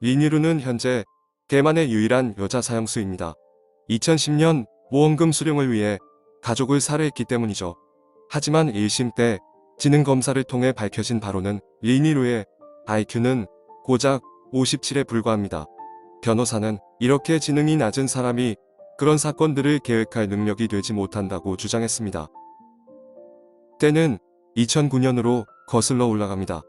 리니루는 현재 대만의 유일한 여자 사형수입니다. 2010년 모험금 수령을 위해 가족을 살해했기 때문이죠. 하지만 1심 때 지능 검사를 통해 밝혀진 바로는 리니루의 IQ는 고작 57에 불과합니다. 변호사는 이렇게 지능이 낮은 사람이 그런 사건들을 계획할 능력이 되지 못한다고 주장했습니다. 때는 2009년으로 거슬러 올라갑니다.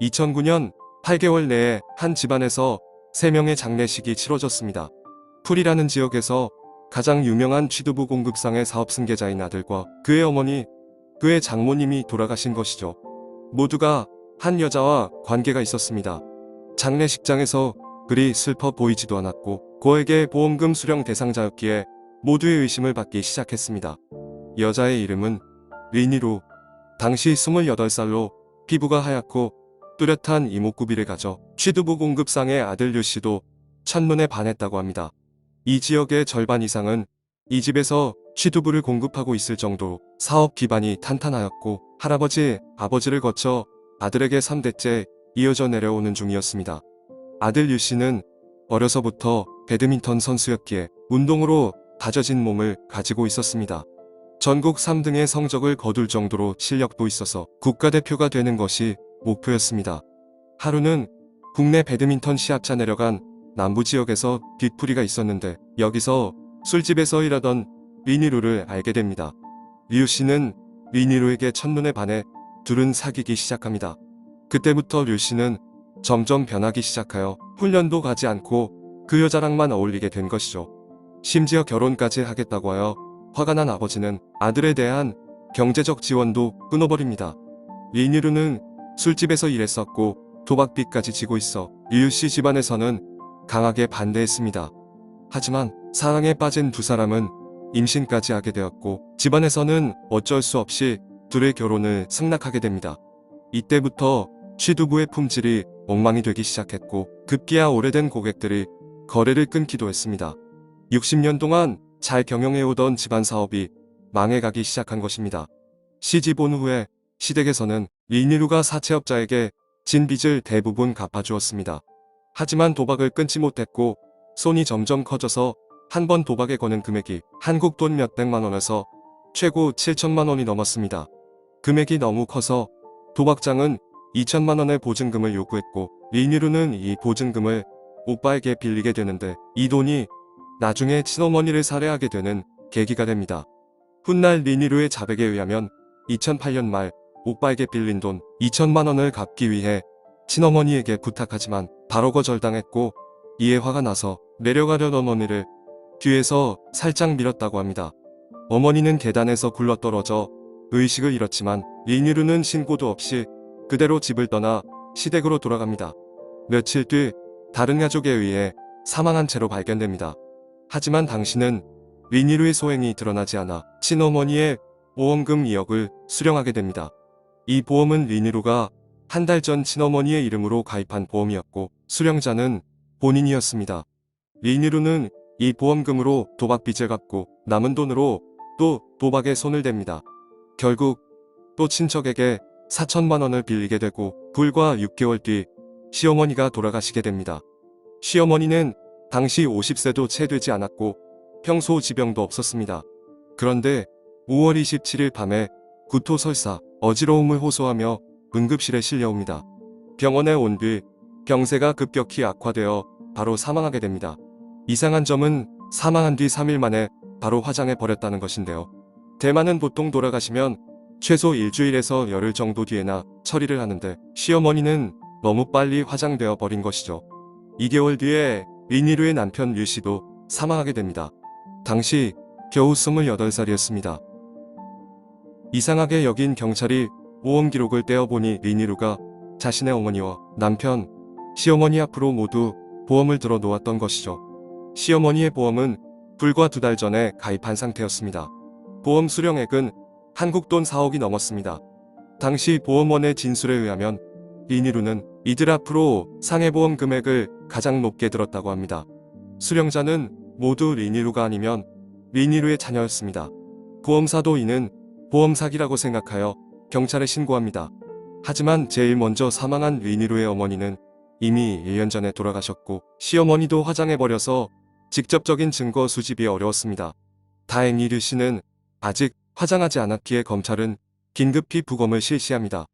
2009년 8개월 내에 한 집안에서 3명의 장례식이 치러졌습니다. 풀이라는 지역에서 가장 유명한 취두부 공급상의 사업 승계자인 아들과 그의 어머니, 그의 장모님이 돌아가신 것이죠. 모두가 한 여자와 관계가 있었습니다. 장례식장에서 그리 슬퍼 보이지도 않았고 고에게 보험금 수령 대상자였기에 모두의 의심을 받기 시작했습니다. 여자의 이름은 리니로 당시 28살로 피부가 하얗고 뚜렷한 이목구비를 가져 취두부 공급상의 아들 류씨도 첫눈에 반했다고 합니다. 이 지역의 절반 이상은 이 집에서 취두부를 공급하고 있을 정도로 사업 기반이 탄탄하였고 할아버지, 아버지를 거쳐 아들에게 3대째 이어져 내려오는 중이었습니다. 아들 류씨는 어려서부터 배드민턴 선수였기에 운동으로 다져진 몸을 가지고 있었습니다. 전국 3등의 성적을 거둘 정도로 실력도 있어서 국가대표가 되는 것이 목표였습니다. 하루는 국내 배드민턴 시합차 내려간 남부 지역에서 뒷풀이가 있었는데 여기서 술집에서 일하던 리니루를 알게 됩니다. 리우 씨는 리니루에게 첫눈에 반해 둘은 사귀기 시작합니다. 그때부터 류 씨는 점점 변하기 시작하여 훈련도 가지 않고 그 여자랑만 어울리게 된 것이죠. 심지어 결혼까지 하겠다고 하여 화가 난 아버지는 아들에 대한 경제적 지원도 끊어버립니다. 리니루는 술집에서 일했었고 도박빚까지 지고 있어 리우 씨 집안에서는 강하게 반대했습니다. 하지만 사랑에 빠진 두 사람은 임신까지 하게 되었고 집안에서는 어쩔 수 없이 둘의 결혼을 승낙하게 됩니다. 이때부터 취두부의 품질이 엉망이 되기 시작했고 급기야 오래된 고객들이 거래를 끊기도 했습니다. 60년 동안 잘 경영해오던 집안 사업이 망해가기 시작한 것입니다. 시집 온 후에 시댁에서는 리니루가 사채업자에게 진 빚을 대부분 갚아주었습니다. 하지만 도박을 끊지 못했고 손이 점점 커져서 한 번 도박에 거는 금액이 한국 돈 몇백만 원에서 최고 7천만 원이 넘었습니다. 금액이 너무 커서 도박장은 2천만 원의 보증금을 요구했고 리니루는 이 보증금을 오빠에게 빌리게 되는데 이 돈이 나중에 친어머니를 살해하게 되는 계기가 됩니다. 훗날 리니루의 자백에 의하면 2008년 말 오빠에게 빌린 돈 2천만 원을 갚기 위해 친어머니에게 부탁하지만 바로 거절당했고 이에 화가 나서 내려가려던 어머니를 뒤에서 살짝 밀었다고 합니다. 어머니는 계단에서 굴러떨어져 의식을 잃었지만 리니루는 신고도 없이 그대로 집을 떠나 시댁으로 돌아갑니다. 며칠 뒤 다른 가족에 의해 사망한 채로 발견됩니다. 하지만 당신은 리니루의 소행이 드러나지 않아 친어머니의 보험금 2억을 수령하게 됩니다. 이 보험은 리니루가 한 달 전 친어머니의 이름으로 가입한 보험이었고 수령자는 본인이었습니다. 리니루는 이 보험금으로 도박빚을 갚고 남은 돈으로 또 도박에 손을 댑니다. 결국 또 친척에게 4천만 원을 빌리게 되고 불과 6개월 뒤 시어머니가 돌아가시게 됩니다. 시어머니는 당시 50세도 채 되지 않았고 평소 지병도 없었습니다. 그런데 5월 27일 밤에 구토 설사, 어지러움을 호소하며 응급실에 실려옵니다. 병원에 온 뒤 병세가 급격히 악화되어 바로 사망하게 됩니다. 이상한 점은 사망한 뒤 3일 만에 바로 화장해 버렸다는 것인데요. 대만은 보통 돌아가시면 최소 일주일에서 열흘 정도 뒤에나 처리를 하는데 시어머니는 너무 빨리 화장되어 버린 것이죠. 2개월 뒤에 리니루의 남편 류 씨도 사망하게 됩니다. 당시 겨우 28살이었습니다. 이상하게 여긴 경찰이 보험 기록을 떼어보니 리니루가 자신의 어머니와 남편, 시어머니 앞으로 모두 보험을 들어 놓았던 것이죠. 시어머니의 보험은 불과 두 달 전에 가입한 상태였습니다. 보험 수령액은 한국 돈 4억이 넘었습니다. 당시 보험원의 진술에 의하면 리니루는 이들 앞으로 상해보험 금액을 가장 높게 들었다고 합니다. 수령자는 모두 리니루가 아니면 리니루의 자녀였습니다. 보험사도 이는 보험 사기라고 생각하여 경찰에 신고합니다. 하지만 제일 먼저 사망한 리니루의 어머니는 이미 1년 전에 돌아가셨고 시어머니도 화장해버려서 직접적인 증거 수집이 어려웠습니다. 다행히 류 씨는 아직 화장하지 않았기에 검찰은 긴급히 부검을 실시합니다.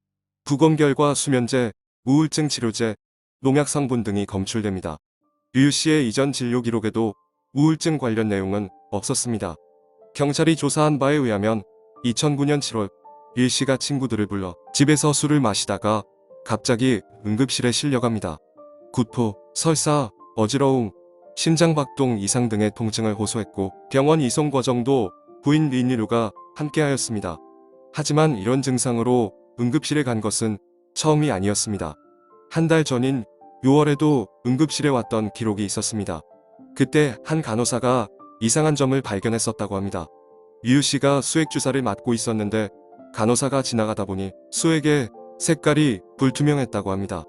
부검 결과 수면제, 우울증 치료제, 농약 성분 등이 검출됩니다. 류 씨의 이전 진료 기록에도 우울증 관련 내용은 없었습니다. 경찰이 조사한 바에 의하면 2009년 7월 류 씨가 친구들을 불러 집에서 술을 마시다가 갑자기 응급실에 실려갑니다. 구토, 설사, 어지러움, 심장박동 이상 등의 통증을 호소했고 병원 이송 과정도 부인 리니루가 함께하였습니다. 하지만 이런 증상으로 응급실에 간 것은 처음이 아니었습니다. 한 달 전인 6월에도 응급실에 왔던 기록이 있었습니다. 그때 한 간호사가 이상한 점을 발견했었다고 합니다. 유 씨가 수액 주사를 맞고 있었는데 간호사가 지나가다 보니 수액의 색깔이 불투명했다고 합니다.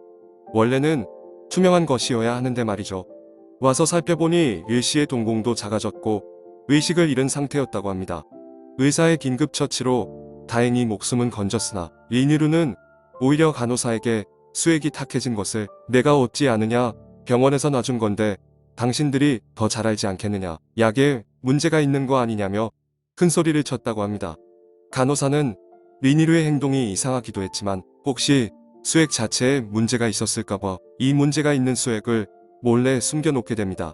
원래는 투명한 것이어야 하는데 말이죠. 와서 살펴보니 유 씨의 동공도 작아졌고 의식을 잃은 상태였다고 합니다. 의사의 긴급 처치로 다행히 목숨은 건졌으나 리니루는 오히려 간호사에게 수액이 탁해진 것을 내가 얻지 않으냐 병원에서 놔준 건데 당신들이 더 잘 알지 않겠느냐 약에 문제가 있는 거 아니냐며 큰 소리를 쳤다고 합니다. 간호사는 리니루의 행동이 이상하기도 했지만 혹시 수액 자체에 문제가 있었을까봐 이 문제가 있는 수액을 몰래 숨겨놓게 됩니다.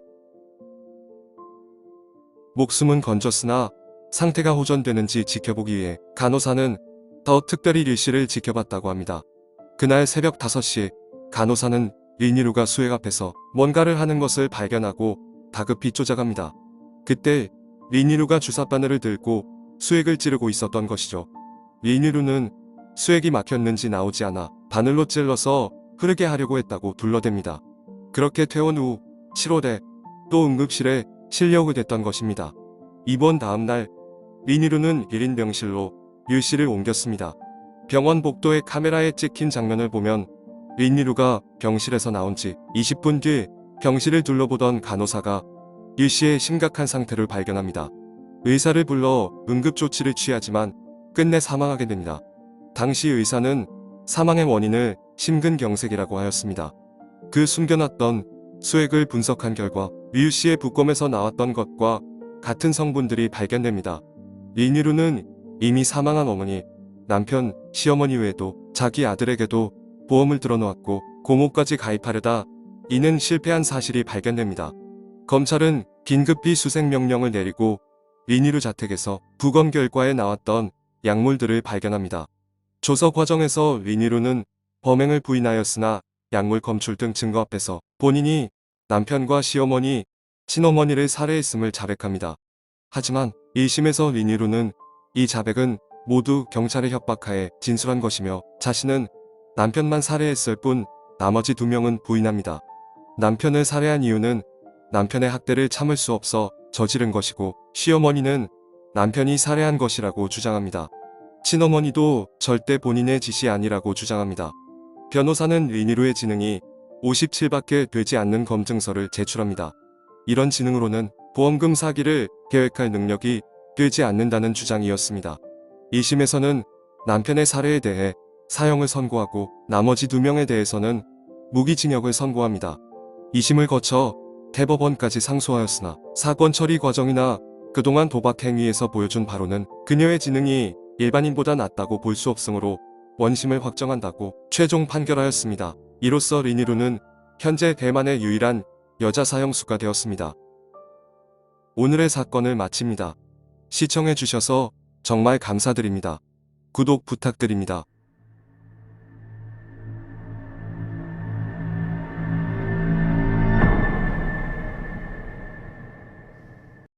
목숨은 건졌으나 상태가 호전되는지 지켜보기 위해 간호사는 더 특별히 리 씨를 지켜봤다고 합니다. 그날 새벽 5시 간호사는 리니루가 수액 앞에서 뭔가를 하는 것을 발견하고 다급히 쫓아갑니다. 그때 리니루가 주사 바늘을 들고 수액을 찌르고 있었던 것이죠. 리니루는 수액이 막혔는지 나오지 않아 바늘로 찔러서 흐르게 하려고 했다고 둘러댑니다. 그렇게 퇴원 후 7월에 또 응급실에 실려오게 됐던 것입니다. 이번 다음 날 리니루는 1인 병실로 유 씨를 옮겼습니다. 병원 복도의 카메라에 찍힌 장면을 보면 리니루가 병실에서 나온 지 20분 뒤 병실을 둘러보던 간호사가 유 씨의 심각한 상태를 발견합니다. 의사를 불러 응급조치를 취하지만 끝내 사망하게 됩니다. 당시 의사는 사망의 원인을 심근경색이라고 하였습니다. 그 숨겨놨던 수액을 분석한 결과 류 씨의 부검에서 나왔던 것과 같은 성분들이 발견됩니다. 리니루는 이미 사망한 어머니, 남편, 시어머니 외에도 자기 아들에게도 보험을 들어놓았고 고모까지 가입하려다 이는 실패한 사실이 발견됩니다. 검찰은 긴급히 수색 명령을 내리고 리니루 자택에서 부검 결과에 나왔던 약물들을 발견합니다. 조서 과정에서 리니루는 범행을 부인하였으나 약물 검출 등 증거 앞에서 본인이 남편과 시어머니, 친어머니를 살해했음을 자백합니다. 하지만 1심에서 리니루는 이 자백은 모두 경찰의 협박하에 진술한 것이며 자신은 남편만 살해했을 뿐 나머지 두 명은 부인합니다. 남편을 살해한 이유는 남편의 학대를 참을 수 없어 저지른 것이고 시어머니는 남편이 살해한 것이라고 주장합니다. 친어머니도 절대 본인의 짓이 아니라고 주장합니다. 변호사는 리니루의 지능이 57밖에 되지 않는 검증서를 제출합니다. 이런 지능으로는 보험금 사기를 계획할 능력이 되지 않는다는 주장이었습니다. 2심에서는 남편의 살해에 대해 사형을 선고하고 나머지 두 명에 대해서는 무기징역을 선고합니다. 2심을 거쳐 대법원까지 상소하였으나 사건 처리 과정이나 그동안 도박 행위에서 보여준 바로는 그녀의 지능이 일반인보다 낫다고 볼 수 없으므로 원심을 확정한다고 최종 판결하였습니다. 이로써 리니루는 현재 대만의 유일한 여자 사형수가 되었습니다. 오늘의 사건을 마칩니다. 시청해주셔서 정말 감사드립니다. 구독 부탁드립니다.